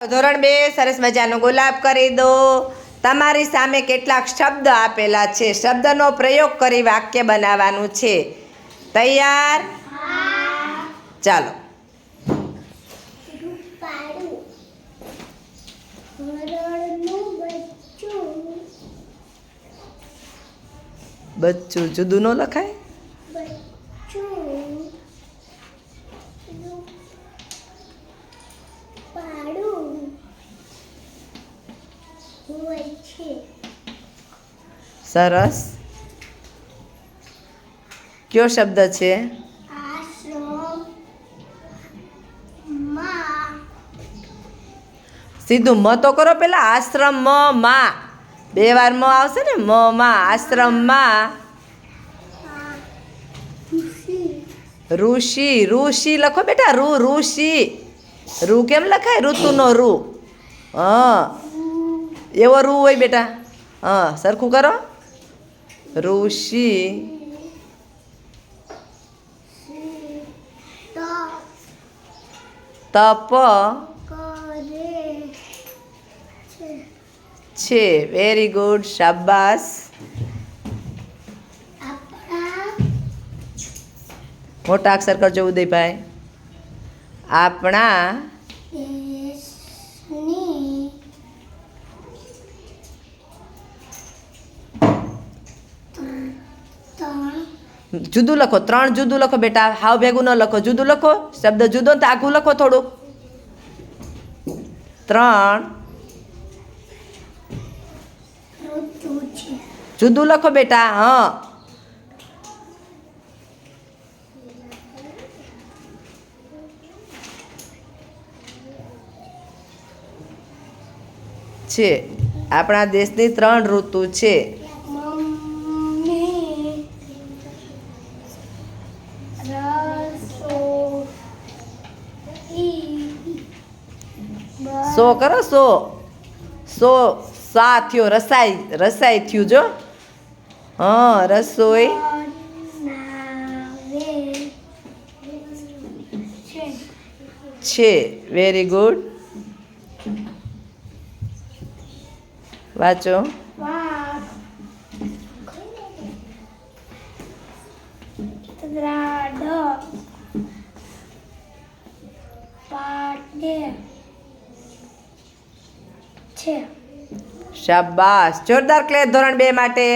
ધોરણ બે સરસ મજાનો ગુલાબ કરી દો. તમારી સામે કેટલાક શબ્દ આપેલા છે. શબ્દનો પ્રયોગ કરી વાક્ય બનાવવાનું છે. તૈયાર? ચાલો. બચ્ચું. જુદું ન લખાય બચ્ચું રૂપાળું સરસ. કયો શબ્દ છે? સીધું મ તો કરો પેલા આશ્રમ મ બે વાર મ આવશે ને? મ માં આશ્રમમાં ઋષિ ઋષિ લખો બેટા રૂ ઋષિ. રૂ કેમ લખાય? ઋતુનો રૂ હા. એવો રૂ હોય બેટા. હા, સરખું કરો. ઋષિ. તપ. છે. વેરી ગુડ શાબાસ મોટા અક્ષર કરજો ઉદયભાઈ. આપણા દેશની ત્રણ જુદું લખો, ત્રણ જુદું લખો બેટા, હાવ ભેગું ન લખો, જુદું લખો, શબ્દ જુદો ને તો આખું લખો થોડુંક ત્રણ જુદું લખો બેટા, હા. છે. આપણા દેશની ત્રણ ઋતુ છે મમ્મી રસોઈ સો કરો, સો. સો સા થયો રસાઈ રસાઈ થયું જો. હા, રસોઈ. છે. વેરી ગુડ વાંચો. પાડે છે. શાબાશ. જોરદાર ક્લેપ ધોરણ બે માટે.